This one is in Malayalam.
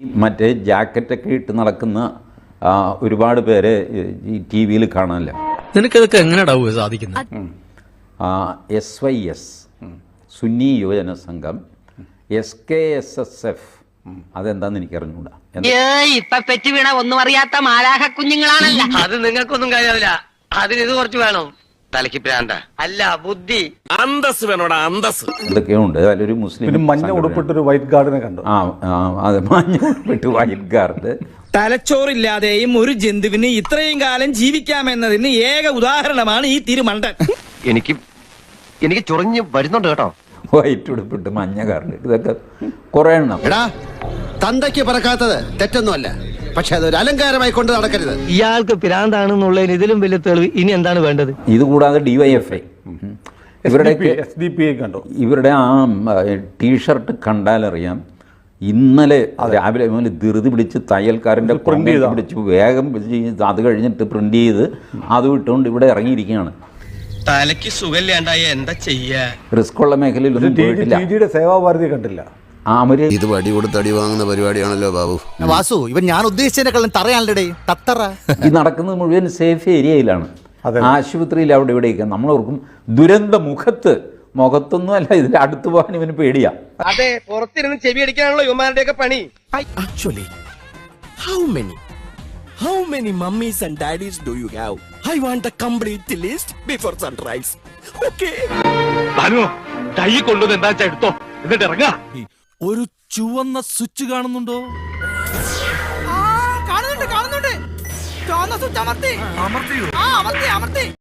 മറ്റേ ജാക്കറ്റൊക്കെ ഇട്ട് നടക്കുന്ന ഒരുപാട് പേരെ ഈ ടി വിയിൽ കാണാനില്ല. നിനക്കതൊക്കെ എങ്ങനെ സാധിക്കുന്നത് S Y S Sunni Yuvajana Sangham S K S S F അതെന്താന്ന് എനിക്ക് അറിഞ്ഞൂടാ എന്താ ഇപ്പൊ പെറ്റുവീണ ഒന്നും അറിയാത്ത മാലാഹ കുഞ്ഞുങ്ങളാണല്ല. അത് നിങ്ങൾക്കൊന്നും കാര്യമില്ല. അതിന് ഇത് കുറച്ച് വേണം. പ്രാന്ത അല്ല ബുദ്ധി. അന്തസ് വേണോടാ അന്തസ് എന്തൊക്കെയോ ഉണ്ട് അതിലൊരു മുസ്ലിം പിന്നെ മഞ്ഞ സംഘടനയാണ്. ഉടുപ്പിട്ടൊരു വൈറ്റ് ഗാർഡിനെ കണ്ടു. ആ ആ, അതെ മഞ്ഞ ഉടുപ്പിട്ട് വൈറ്റ് ഗാർഡ് തലച്ചോറില്ലാതെയും ഒരു ജന്തുവിന് ഇത്രയും കാലം ജീവിക്കാമെന്നതിന് ഏക ഉദാഹരണമാണ് ഈ തിരുമണ്ടൻ. എനിക്ക് എനിക്ക് ചൊറിഞ്ഞ് വരുന്നുണ്ട് കേട്ടോ. വൈറ്റ് ഉടുപ്പിട്ട് മഞ്ഞ ഗാർഡ് ഇതൊക്കെ കുറേ എണ്ണം. എടാ തന്തയ്ക്ക് പറക്കാത്തത് തെറ്റൊന്നുമല്ല. പക്ഷെ അതൊരു അലങ്കാരമായി കൊണ്ട് നടക്കരുത്. ഇയാൾക്ക് പിരാന്താണെന്നുള്ള ഇതിലും വലിയ തെളിവ് ഇനി എന്താണ് വേണ്ടത്? ഇത് കൂടാതെ ഡിവൈഎഫ്ഐ ഇവരുടെ എസ് ഡി പി ഐ കണ്ടു? ഇവരുടെ ആ ടീഷർട്ട് കണ്ടാലറിയാം ഇന്നലെ രാവിലെ മുതൽ ധൃതി പിടിച്ച് തയ്യൽക്കാരന്റെ പ്രിന്റ് പിടിച്ച് വേഗം പിടിച്ച് അത് കഴിഞ്ഞിട്ട് പ്രിന്റ് ചെയ്ത് അത് വിട്ടുകൊണ്ട് ഇവിടെ ഇറങ്ങിയിരിക്കുകയാണ്. തലയ്ക്ക് സുഖമില്ലാണ്ടായ എന്താ ചെയ്യുക റിസ്ക് ഉള്ള മേഖലയിൽ ഒന്നും പോയിട്ടില്ല. ജിയുടെ സേവാഭാരതി കണ്ടില്ല. അവർ ഇത് വടി കൊടുത്ത് അടി വാങ്ങുന്ന പരിപാടിയാണല്ലോ ബാബു. വാസു ഇവൻ ഞാൻ ഉദ്ദേശിച്ചതിനെക്കാളും തറയാണല്ലേ തത്തറ. ഈ നടക്കുന്നത് മുഴുവൻ സേഫ് ഏരിയയിലാണ്. അതെ. ആശുപത്രിയിൽ അവിടെ ഇവിടെയൊക്കെ. നമ്മളോർക്കും ദുരന്ത മുഖത്ത് മുഖത്തൊന്നും അല്ല ഇതിന്റെ അടുത്ത് പോകാൻ ഇവന് പേടിയാ. അതെ പുറത്തിരുന്ന് ചെവി അടിക്കാനുള്ള യുവമാരുടെ ഒക്കെ പണി actually how many how many mummies and daddies do you have I want the complete list before sunrise okay കൈ കൊണ്ടുവന്ന് എന്താ വെച്ചാ എടുത്തോ? എന്നിട്ട് ഇറങ്ങാ. ഒരു ചുവന്ന സ്വിച്ച് കാണുന്നുണ്ടോ? കാണുന്നുണ്ട് കാണുന്നുണ്ട്. ചുവന്ന സ്വിച്ച് അമർത്തി. അമർത്തി അമർത്തി.